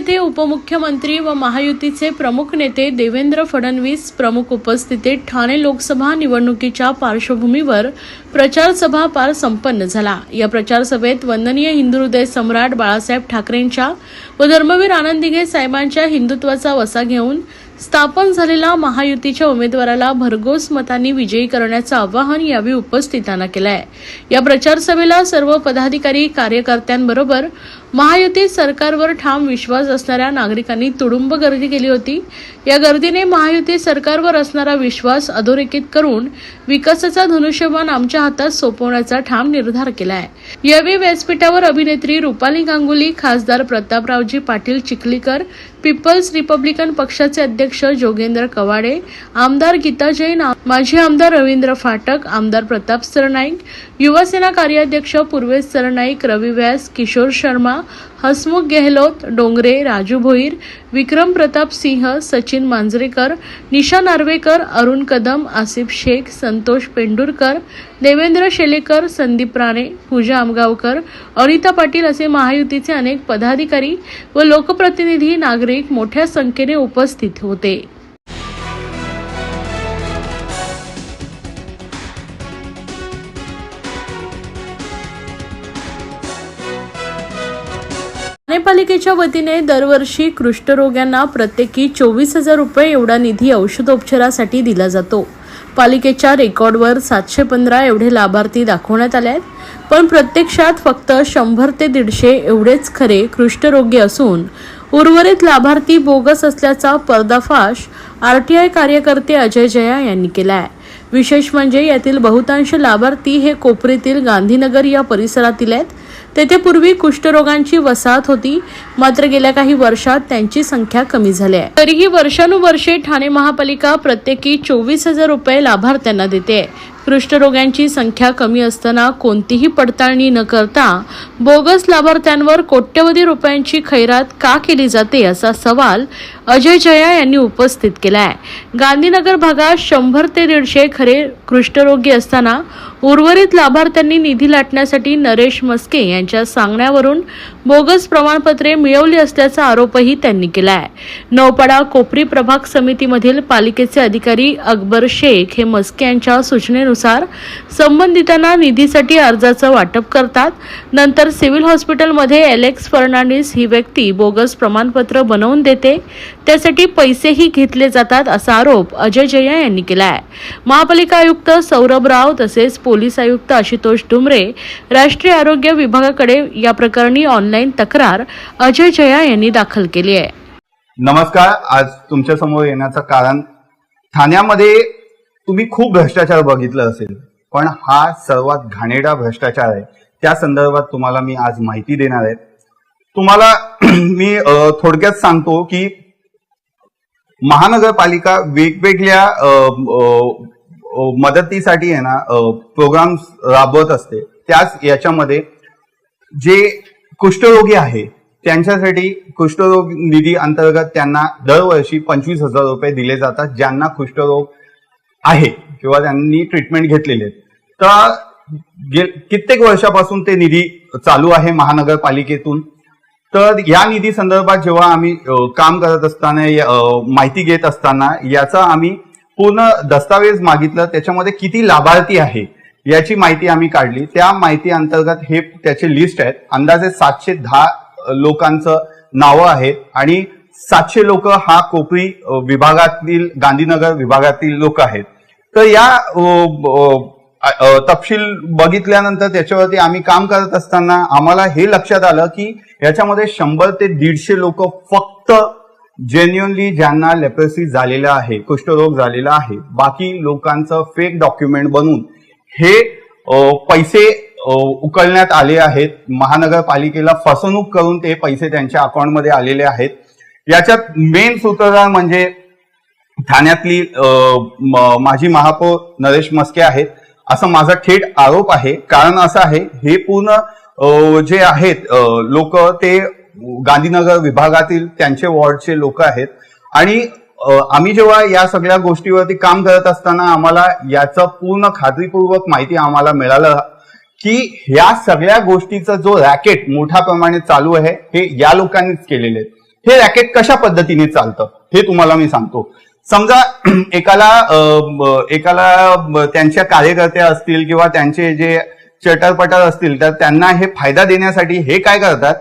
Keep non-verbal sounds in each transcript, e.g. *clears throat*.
येथे उपमुख्यमंत्री व महायुतीचे प्रमुख नेते देवेंद्र फडणवीस प्रमुख उपस्थितीत ठाणे लोकसभा निवडणुकीच्या पार्श्वभूमीवर प्रचारसभा पार संपन्न झाला. या प्रचार सभेत वंदनीय हिंदू हृदय सम्राट बाळासाहेब ठाकरेंच्या व धर्मवीर आनंदिगे साहेबांच्या हिंदुत्वाचा वसा घेऊन स्थापन झालेला महायुतीच्या उमेदवाराला भरघोस मतांनी विजयी करण्याचं आवाहन यावेळी उपस्थितांना केलं आहे या प्रचारसभेला सर्व पदाधिकारी कार्यकर्त्यांबरोबर महायुती सरकारवर ठाम विश्वास असणाऱ्या नागरिकांनी तुडुंब गर्दी केली होती. या गर्दीने महायुती सरकारवर असणारा विश्वास अधोरेखित करून विकासाचा धनुष्यबाण आमच्या हातात सोपवण्याचा ठाम निर्धार केला आहे यावेळी व्यासपीठावर अभिनेत्री रुपाली गांगुली खासदार प्रतापरावजी पाटील चिखलीकर पीपल्स रिपब्लिकन पक्षाचे अध्यक्ष जोगेंद्र कवाडे आमदार गीता जैन माजी आमदार रवींद्र फाटक आमदार प्रताप सरनाईक युवासेना कार्याध्यक्ष पूर्वेश सरनाईक रवी व्यास किशोर शर्मा हसमुख गेहलोत डोंगरे राजू भोईर विक्रम प्रताप सिंह सचिन मांजरेकर निशा नार्वेकर अरुण कदम आसिफ शेख संतोष पेंडुरकर देवेंद्र शेलेकर संदीप राणे पूजा आमगावकर अनिता पाटील असे महायुतीचे अनेक पदाधिकारी व लोकप्रतिनिधी नागरिक मोठ्या संख्येने उपस्थित होते. ठाणे पालिकेच्या वतीने दरवर्षी कुष्ठरोग्यांना प्रत्येकी चोवीस हजार रुपये एवढा निधी औषधोपचारासाठी दिला जातो. पालिकेच्या रेकॉर्डवर सातशे पंधरा एवढे लाभार्थी दाखवण्यात आले आहेत. पण प्रत्यक्षात फक्त शंभर ते दीडशे एवढेच खरे कुष्ठरोगी असून उर्वरित लाभार्थी बोगस असल्याचा पर्दाफाश आरटीआय कार्यकर्ते अजय जया यांनी केला आहे विशेष म्हणजे यातील बहुतांश लाभार्थी हे कोपरीतील गांधीनगर या परिसरातील आहेत. तेथे पूर्वी कुष्ठरोगांची वसाहत होती. मात्र गेल्या काही वर्षात त्यांची संख्या कमी झाली आहे. तरीही वर्षानुवर्षे ठाणे महापालिका प्रत्येकी चोवीस हजार रुपये लाभार्थ्यांना देते कुष्ठरोग्यांची संख्या कमी असताना कोणतीही पडताळणी न करता बोगस लाभार्थ्यांवर कोट्यवधी रुपयांची खैरात का केली जाते असा सवाल अजय जया यांनी उपस्थित केला आहे गांधीनगर भागात शंभर ते दीडशे खरे कृष्ठरोगी असताना उर्वरित लाभार्थ्यांनी निधी लाटण्यासाठी नरेश मस्के यांच्या सांगण्यावरून बोगस प्रमाणपत्रे मिळवली असल्याचा आरोपही त्यांनी केला आहे नौपाडा कोपरी प्रभाग समितीमधील पालिकेचे अधिकारी अकबर शेख हे मस्के यांच्या सूचनेनुसार संबंधितांना निधीसाठी अर्जाचं वाटप करतात. नंतर सिव्हिल हॉस्पिटलमध्ये एलेक्स फर्नांडिस ही व्यक्ती बोगस प्रमाणपत्र बनवून देते. त्यासाठी पैसेही घेतले जातात असा आरोप अजय जया यांनी केला आहे महापालिका आयुक्त सौरभ राव तसेच पोलीस आयुक्त आशुतोष डुमरे राष्ट्रीय आरोग्य विभागाकडे या प्रकरणी ऑनलाईन तक्रार अजय जया यांनी दाखल केली आहे. नमस्कार आज तुमच्यासमोर येण्याचं कारण ठाण्यामध्ये तुम्ही खूप भ्रष्टाचार बघितलं असेल पण हा सर्वात घाणेरडा भ्रष्टाचार आहे. त्या संदर्भात तुम्हाला मी आज माहिती देणार आहे. तुम्हाला *clears throat* मी थोडक्यात सांगतो की महानगरपालिका वेगवेगळ्या मदतीसाठी आहे ना प्रोग्राम्स राबवत असते. त्याच याच्यामध्ये जे कुष्ठरोगी आहे त्यांच्यासाठी कुष्ठरोग निधी अंतर्गत त्यांना दरवर्षी पंचवीस हजार रुपये दिले जातात ज्यांना कुष्ठरोग आहे किंवा त्यांनी ट्रीटमेंट घेतलेले तर गे कित्येक वर्षापासून ते निधी चालू आहे महानगरपालिकेतून. तर या निधी संदर्भात जेव्हा आम्ही काम करत असताना माहिती घेत असताना याचा आम्ही पूर्ण दस्तावेज मागितलं त्याच्यामध्ये किती लाभार्थी आहे याची माहिती आम्ही काढली. त्या माहिती अंतर्गत हे त्याचे लिस्ट आहेत. अंदाजे सातशे दहा लोकांचं नावं आहेत आणि सातशे लोक हा कोपरी विभागातील गांधीनगर विभागातील लोक आहेत. तर या तपशील बघितल्यानंतर त्याच्यावरती आम्ही काम करत असताना आम्हाला हे लक्षात आलं की याच्यामध्ये शंभर ते दीडशे लोक फक्त जेन्युअनली ज्यांना लेप्रसी झालेला आहे कुष्ठरोग झालेला आहे बाकी लोकांचं फेक डॉक्युमेंट बनवून हे पैसे उकळण्यात आले आहेत. महानगरपालिकेला फसवणूक करून ते पैसे त्यांच्या अकाउंटमध्ये आलेले आहेत. याच्यात मेन सूत्रधार म्हणजे ठाण्यातली माजी महापौर नरेश मस्के आहेत. असं माझा थेट आरोप आहे. कारण असं आहे हे पूर्ण जे आहेत लोक ते गांधीनगर विभागातील त्यांचे वॉर्डचे लोक आहेत. आणि आम्ही जेव्हा या सगळ्या गोष्टीवरती काम करत असताना आम्हाला याचं पूर्ण खात्रीपूर्वक माहिती आम्हाला मिळालं की ह्या सगळ्या गोष्टीचा जो रॅकेट मोठ्या प्रमाणे चालू आहे हे या लोकांनीच केलेले आहेत हे रॅकेट कशा पद्धतीने चालतं हे तुम्हाला मी सांगतो. समजा *clears throat* एकाला एकाला त्यांच्या कार्यकर्ते असतील किंवा त्यांचे जे चटरपटर असतील तर त्यांना हे फायदा देण्यासाठी हे काय करतात?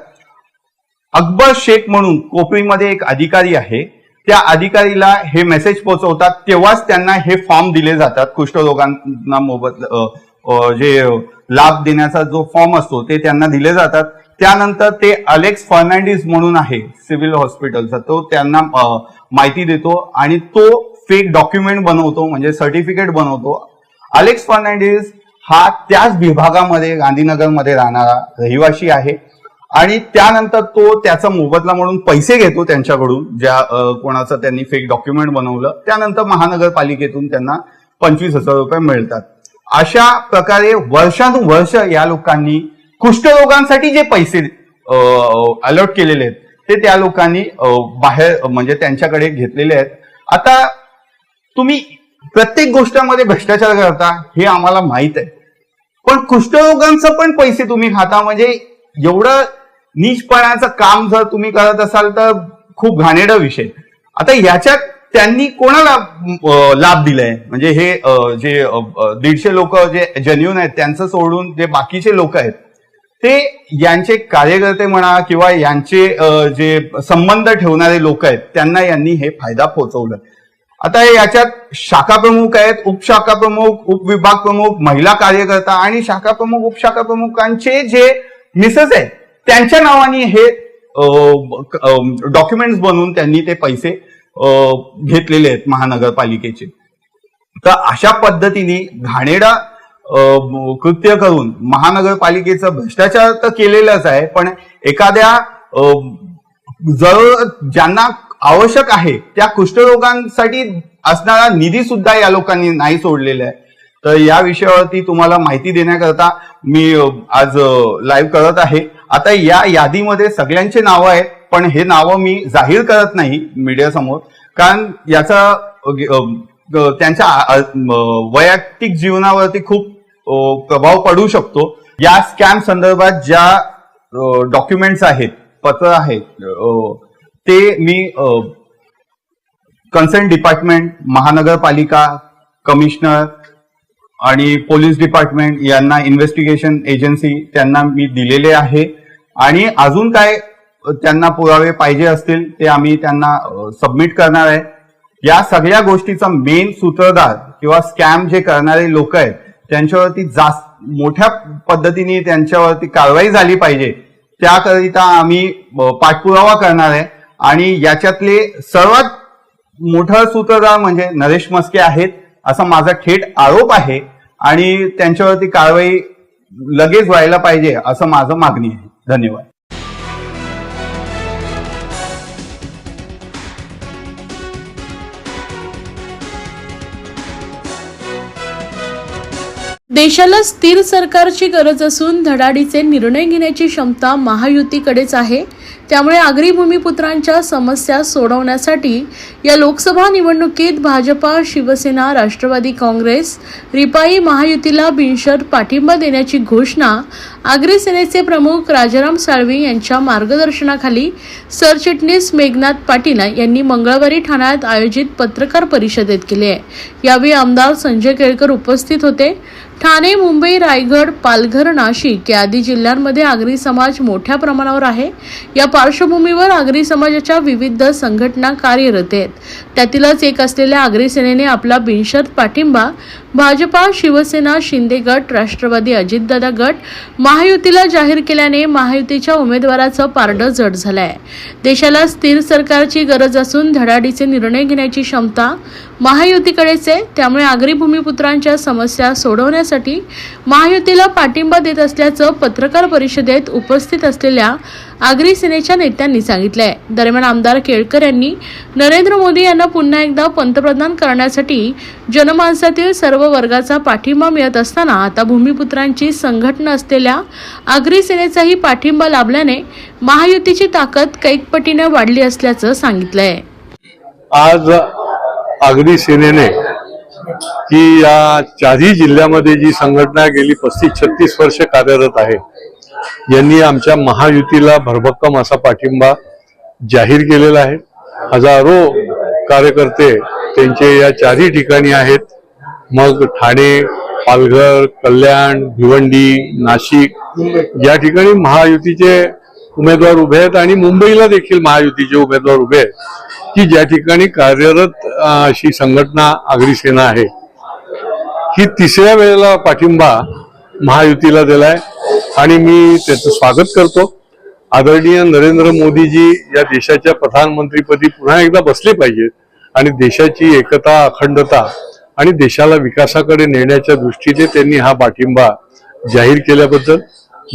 अकबर शेख म्हणून कोपरीमध्ये एक अधिकारी आहे. त्या अधिकारीला हे मेसेज पोहोचवतात तेव्हाच त्यांना हे फॉर्म दिले जातात. कुष्ठरोगांना मोबत जे लाभ देण्याचा जो फॉर्म असतो ते त्यांना दिले जातात. त्यानंतर ते अलेक्स फर्नांडिस म्हणून आहे सिव्हिल हॉस्पिटलचा. तो त्यांना माहिती देतो आणि तो फेक डॉक्युमेंट बनवतो म्हणजे सर्टिफिकेट बनवतो. अलेक्स फर्नांडिस हा त्याच विभागामध्ये गांधीनगरमध्ये राहणारा रहिवासी आहे. आणि त्यानंतर तो त्याचा मोबदला म्हणून पैसे घेतो त्यांच्याकडून ज्या कोणाचं त्यांनी फेक डॉक्युमेंट बनवलं. त्यानंतर महानगरपालिकेतून त्यांना पंचवीस हजार रुपये मिळतात. अशा प्रकारे वर्षानुवर्ष या लोकांनी कुष्ठरोगांसाठी जे पैसे अलॉट केलेले आहेत ते त्या लोकांनी बाहेर म्हणजे त्यांच्याकडे घेतलेले आहेत. आता तुम्ही प्रत्येक गोष्टीमध्ये भ्रष्टाचार करता हे आम्हाला माहीत आहे. पण कुष्ठरोगांचं पण पैसे तुम्ही खाता म्हणजे एवढं नीचपणाचं काम जर तुम्ही करत असाल तर खूप घाणेरडा विषय. आता याच्यात त्यांनी कोणाला लाभ दिलाय? म्हणजे हे जे दीडशे लोक जे जेन्युन आहेत त्यांचं सोडून जे बाकीचे लोक आहेत ते यांचे कार्यकर्ते म्हणा किंवा यांचे जे संबंध ठेवणारे लोक आहेत त्यांना यांनी हे फायदा पोहोचवलं. आता याच्यात शाखा प्रमुख आहेत उपशाखा प्रमुख उपविभाग प्रमुख महिला कार्यकर्ता आणि शाखा प्रमुख उपशाखा प्रमुखांचे जे मिसेस आहेत त्यांच्या नावाने हे डॉक्युमेंट्स बनवून त्यांनी ते पैसे अं, घेतलेले आहेत महानगरपालिकेचे. तर अशा पद्धतीने घाणेडा कृत्य करून महानगरपालिकेचं भ्रष्टाचार तर केलेलंच आहे पण एखाद्या जर ज्यांना आवश्यक आहे त्या कुष्ठरोगांसाठी असणारा निधी सुद्धा या लोकांनी नाही सोडलेला आहे. तर या विषयावरती तुम्हाला माहिती देण्याकरता मी आज लाईव्ह करत आहे. आता या यादीमध्ये सगळ्यांचे नावं आहेत पण हे नावं मी जाहीर करत नाही मीडिया समोर कारण याचा त्यांच्या वैयक्तिक जीवनावरती खूप प्रभाव पडू शकतो. या स्कॅम संदर्भात ज्या डॉक्युमेंट्स आहेत पत्र आहेत ते मी कन्सर्न डिपार्टमेंट महानगरपालिका कमिशनर आणि पोलीस डिपार्टमेंट यांना इन्व्हेस्टिगेशन एजन्सी त्यांना मी दिलेले आहे. आणि अजून काय त्यांना पुरावे पाहिजे असतील ते आम्ही त्यांना सबमिट करणार आहे. या सगळ्या गोष्टीचा मेन सूत्रधार किंवा स्कॅम जे करणारे लोक आहेत त्यांच्यावरती जास्त मोठ्या पद्धतीने त्यांच्यावरती कारवाई झाली पाहिजे. त्याकरिता आम्ही पाठपुरावा करणार आहे. आणि याच्यातले सर्वात मोठा सूत्रधार म्हणजे नरेश मस्के आहेत असा माझा थेट आरोप आहे. आणि त्यांच्यावरती कारवाई लगेच व्हायला पाहिजे असं माझं मागणी आहे. धन्यवाद. देशाला स्थिर सरकारची गरज असून धडाडीचे निर्णय घेण्याची क्षमता महायुतीकडेच आहे. त्यामुळे आगरी भूमिपुत्रांच्या समस्या सोडवण्यासाठी या लोकसभा निवडणुकीत भाजपा शिवसेना राष्ट्रवादी काँग्रेस रिपाई महायुतीला बिनशर्त पाठिंबा देण्याची घोषणा आगरी सेनेचे प्रमुख राजाराम साळवी यांच्या मार्गदर्शनाखाली सरचिटणीस मेघनाथ पाटील यांनी मंगळवारी ठाण्यात आयोजित पत्रकार परिषदेत केली. आहे यावेळी आमदार संजय केळकर उपस्थित होते. ठाणे मुंबई रायगड पालघर नाशिक या आदी जिल्ह्यांमध्ये आगरी समाज मोठ्या प्रमाणावर आहे. या पार्श्वभूमीवर आगरी समाजाच्या विविध संघटना कार्यरत आहेत. त्यातीलच एक असलेल्या आगरी सेनेने आपला बिनशर्त पाठिंबा भाजपा शिवसेना शिंदे गट राष्ट्रवादी अजितदादा गट महायुतीला जाहीर केल्याने महायुतीच्या उमेदवाराचं पारडं जड झालं आहे देशाला स्थिर सरकारची गरज असून धडाडीचे निर्णय घेण्याची क्षमता महायुतीकडेच आहे त्यामुळे आगरी भूमिपुत्रांच्या समस्या सोडवण्यासाठी महायुतीला पाठिंबा देत असल्याचं पत्रकार परिषदेत उपस्थित असलेल्या आगरी सेनेच्या नेत्यांनी सांगितलंय. दरम्यान आमदार केळकर यांनी नरेंद्र मोदी यांना पुन्हा एकदा पंतप्रधान करण्यासाठी जनमानसातील सर्व वर्गाचा पाठिंबा मिळत असताना आता भूमिपुत्रांची संघटना असलेल्या आगरी सेनेचाही पाठिंबा लाभल्याने महायुतीची ताकद कैकपटीने वाढली असल्याचं सांगितलंय. आज आगरी सेनेने की या चारही जिल्ह्यामध्ये जी संघटना गेली पस्तीस छत्तीस वर्ष कार्यरत आहे यांनी आमच्या महायुतीला भरभक्कम असा पाठिंबा जाहीर केलेला आहे. हजारो कार्यकर्ते त्यांचे या चारही ठिकाणी आहेत. मग ठाणे पालघर कल्याण भिवंडी नाशिक या ठिकाणी महायुतीचे उमेदवार उभे आहेत आणि मुंबईला देखील महायुतीचे उमेदवार उभे आहेत. की ज्या ठिकाणी कार्यरत अशी संघटना आगरी सेना आहे ही तिसऱ्या वेळेला पाठिंबा महायुतीला दिलाय. आणि मी त्याचं स्वागत करतो. आदरणीय नरेंद्र मोदीजी या देशाच्या प्रधानमंत्रीपदी पुन्हा एकदा बसले पाहिजेत आणि देशाची एकता अखंडता आणि देशाला विकासाकडे नेण्याच्या दृष्टीने त्यांनी हा पाठिंबा जाहीर केल्याबद्दल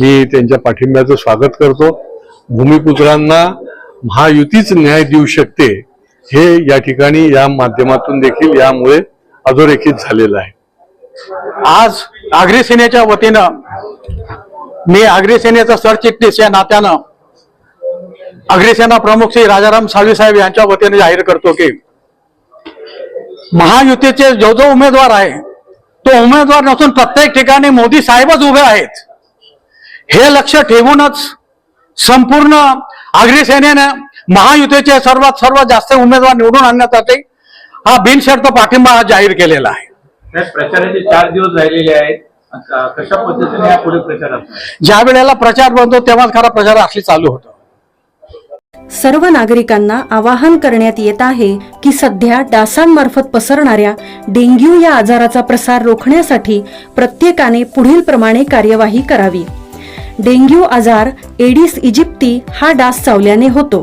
मी त्यांच्या पाठिंब्याचं स्वागत करतो. भूमिपुत्रांना महायुतीच न्याय देऊ शकते हे या ठिकाणी या माध्यमातून देखील यामुळे अधोरेखित झालेलं आहे. आज आगरी सेनेच्या वतीनं मी आगरी सेनेचा सरचिटणीस या नात्यानं आगरी सेना प्रमुख श्री राजाराम साळवी साहेब यांच्या वतीने जाहीर करतो की महायुतीचे जो जो उमेदवार आहे तो उमेदवार नसून प्रत्येक ठिकाणी मोदी साहेबच उभे आहेत. हे लक्ष ठेवूनच संपूर्ण आगरी सेनेनं महायुतीचे सर्वात सर्वात जास्त उमेदवार निवडून आणण्यासाठी हा बिनशर्त पाठिंबा आज जाहीर केलेला आहे. प्रचाराचे चार दिवस राहिलेले आहेत. कशा पद्धतीने या पुढे प्रचार ज्या वेळेला प्रचार बनतो तेव्हाच खरा प्रचार असली चालू होतो. सर्व नागरिकांना आवाहन करण्यात येत आहे की सध्या डासांमार्फत पसरणाऱ्या डेंग्यू या आजाराचा प्रसार रोखण्यासाठी प्रत्येकाने पुढील प्रमाणे कार्यवाही करावी. डेंग्यू आजार एडिस इजिप्ती हा डास चावल्याने होतो.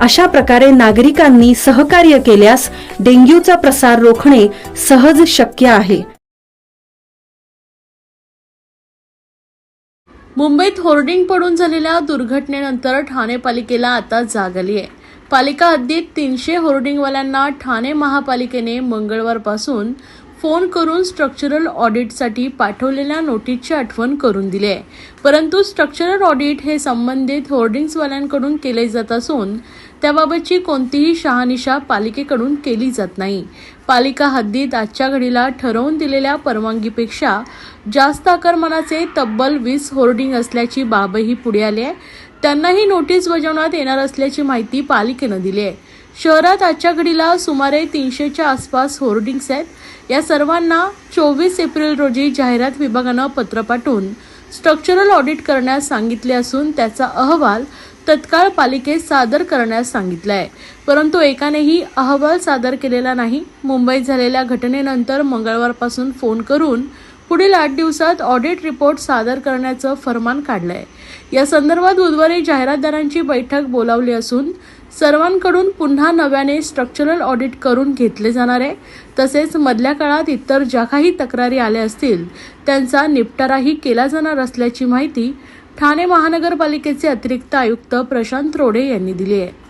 अशा प्रकारे नागरिकांनी सहकार्य केल्यास डेंग्यूचा प्रसार रोखणे सहज शक्य आहे. मुंबईत होर्डिंग पडून झालेल्या दुर्घटनेनंतर ठाणे पालिकेला आता जाग आली आहे. पालिका हद्दीत तीनशे होर्डिंगवाल्यांना ठाणे महापालिकेने मंगळवारपासून फोन करून स्ट्रक्चरल ऑडिटसाठी पाठवलेल्या नोटीसची आठवण करून दिली आहे. परंतु स्ट्रक्चरल ऑडिट हे संबंधित होर्डिंग्सवाल्यांकडून केले जात असून त्याबाबतची कोणतीही शहानिशा पालिकेकडून केली जात नाही. पालिका हद्दीत आजच्या घडीला ठरवून दिलेल्या परवानगीपेक्षा जास्त आकारमानाचे तब्बल वीस होर्डिंग असल्याची बाबही पुढे आली आहे. त्यांनाही नोटीस बजावण्यात येणार असल्याची माहिती पालिकेनं दिली आहे. शहरात आजच्या घडीला सुमारे तीनशेच्या आसपास होर्डिंग्स आहेत. या सर्वांना चोवीस एप्रिल रोजी जाहिरात विभागानं पत्र पाठवून स्ट्रक्चरल ऑडिट करण्यास सांगितले असून त्याचा अहवाल तत्काळ पालिकेत सादर करण्यास सांगितलं आहे परंतु एकानेही अहवाल सादर केलेला नाही. मुंबईत झालेल्या घटनेनंतर मंगळवारपासून फोन करून पुढील आठ दिवसात ऑडिट रिपोर्ट सादर करण्याचं फरमान काढलं आहे या संदर्भात बुधवारी जाहिरातदारांची बैठक बोलावली असून सर्वांकडून पुन्हा नव्याने स्ट्रक्चरल ऑडिट करून घेतले जाणार आहे. तसेच मधल्या काळात इतर ज्या काही तक्रारी आल्या असतील त्यांचा निपटाराही केला जाणार असल्याची माहिती ठाणे महानगरपालिकेचे अतिरिक्त आयुक्त प्रशांत रोडे यांनी दिली आहे.